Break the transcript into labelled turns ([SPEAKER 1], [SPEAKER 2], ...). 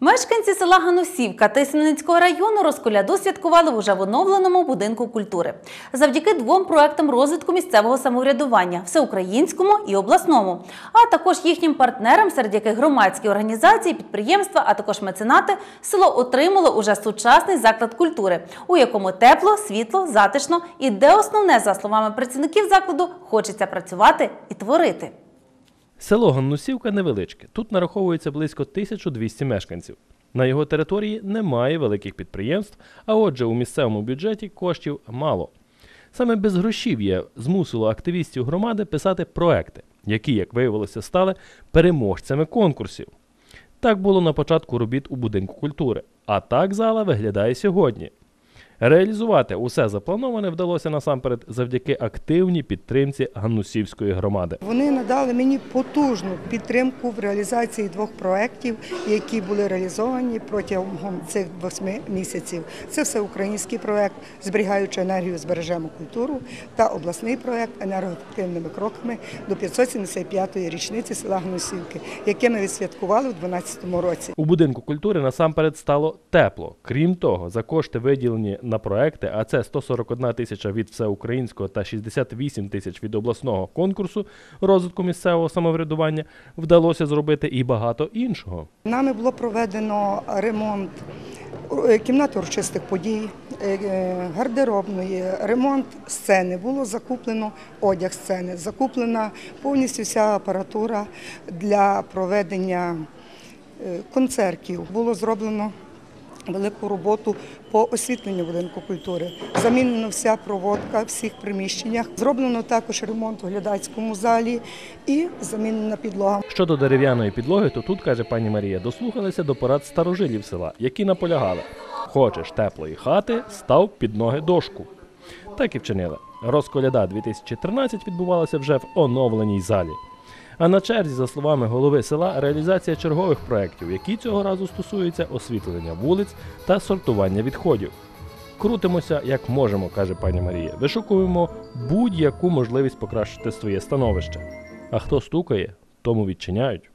[SPEAKER 1] Мешканці села Ганусівка Тисменницького району розколяду святкували уже в оновленому будинку культури завдяки двом проектам розвитку місцевого самоврядування всеукраїнському і обласному, а також їхнім партнерам, серед яких громадські організації, підприємства, а також меценати, село отримало уже сучасний заклад культури, у якому тепло, світло, затишно і де основне, за словами працівників закладу, хочеться працювати і творити.
[SPEAKER 2] Село Ганнусівка невеличке. Тут нараховується близько 1200 мешканців. На його території немає великих підприємств, а отже, у місцевому бюджеті коштів мало. Саме безгрошів'я змусило активістів громади писати проекти, які, як виявилося, стали переможцями конкурсів. Так було на початку робіт у будинку культури, а так зала виглядає сьогодні. Реалізувати усе заплановане вдалося насамперед завдяки активній підтримці Ганнусівської громади.
[SPEAKER 3] Вони надали мені потужну підтримку в реалізації двох проєктів, які були реалізовані протягом цих восьми місяців. Це всеукраїнський проєкт Зберігаючи енергію, збережемо культуру та обласний проєкт енергоефективними кроками до 575-ї річниці села Гнусівки, яке ми відсвяткували у 2012 році.
[SPEAKER 2] У будинку культури насамперед стало тепло. Крім того, за кошти виділені на проекти, а це 141 тисяча від всеукраїнського та 68 тисяч від обласного конкурсу розвитку місцевого самоврядування, вдалося зробити і багато іншого.
[SPEAKER 3] Нами було проведено ремонт е, кімнати урочистих подій, е, е, гардеробної, ремонт сцени. Було закуплено одяг сцени, закуплена повністю вся апаратура для проведення концертів. Було зроблено велику роботу по освітленню будинку культури. Замінена вся проводка в всіх приміщеннях. Зроблено також ремонт у глядацькому залі і замінена підлога.
[SPEAKER 2] Щодо дерев'яної підлоги, то тут, каже пані Марія, дослухалися до порад старожилів села, які наполягали: хочеш теплої хати, став під ноги дошку. Так і вчинили. Розколяда 2013 відбувалася вже в оновленій залі. А на черзі, за словами голови села, реалізація чергових проєктів, які цього разу стосуються освітлення вулиць та сортування відходів. Крутимося як можемо, каже пані Марія. Вишукуємо будь-яку можливість покращити своє становище. А хто стукає, тому відчиняють.